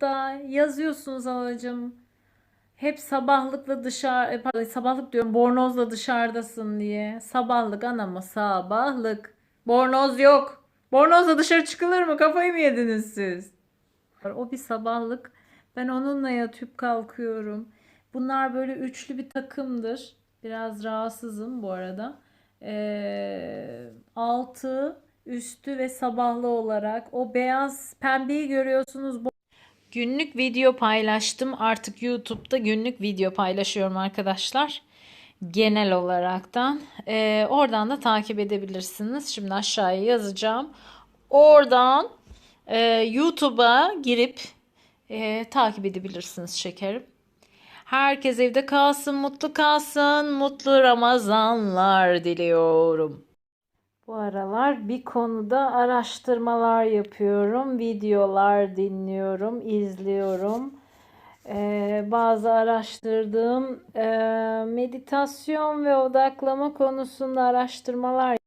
da yazıyorsunuz halacığım. Hep sabahlıkla dışarı, e, pardon, sabahlık diyorum bornozla dışarıdasın diye. Sabahlık anama sabahlık. Bornoz yok. Bornozla dışarı çıkılır mı? Kafayı mı yediniz siz? O bir sabahlık. Ben onunla yatıp kalkıyorum. Bunlar böyle üçlü bir takımdır. Biraz rahatsızım bu arada. Ee, altı, üstü ve sabahlı olarak. O beyaz pembeyi görüyorsunuz. Günlük video paylaştım. Artık YouTube'da günlük video paylaşıyorum arkadaşlar. Genel olaraktan. Ee, oradan da takip edebilirsiniz. Şimdi aşağıya yazacağım. Oradan e, YouTube'a girip e, takip edebilirsiniz şekerim. Herkes evde kalsın, mutlu kalsın, mutlu Ramazanlar diliyorum. Bu aralar bir konuda araştırmalar yapıyorum, videolar dinliyorum, izliyorum. Ee, bazı araştırdığım e, meditasyon ve odaklama konusunda araştırmalar